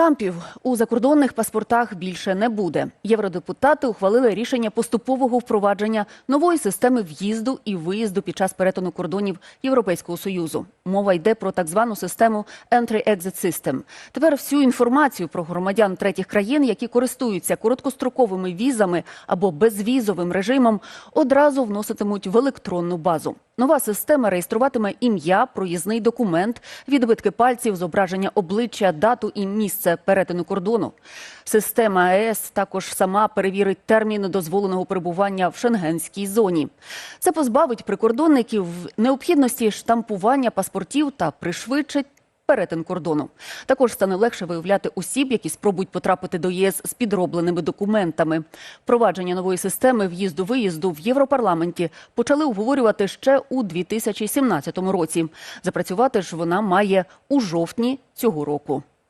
Штампів у закордонних паспортах більше не буде. Євродепутати ухвалили рішення поступового впровадження нової системи в'їзду і виїзду під час перетину кордонів Європейського союзу. Мова йде про так звану систему Entry-Exit System. Тепер всю інформацію про громадян третіх країн, які користуються короткостроковими візами або безвізовим режимом, одразу вноситимуть в електронну базу. Нова система реєструватиме ім'я, проїзний документ, відбитки пальців, зображення обличчя, дату і місце перетину кордону. Система АЕС також сама перевірить термін дозволеного перебування в шенгенській зоні. Це позбавить прикордонників необхідності штампування паспортів та пришвидшить перетин кордону. Також стане легше виявляти осіб, які спробують потрапити до ЄС з підробленими документами. Впровадження нової системи в'їзду-виїзду в Європарламенті почали обговорювати ще у 2017 році. Запрацювати ж вона має у жовтні цього року.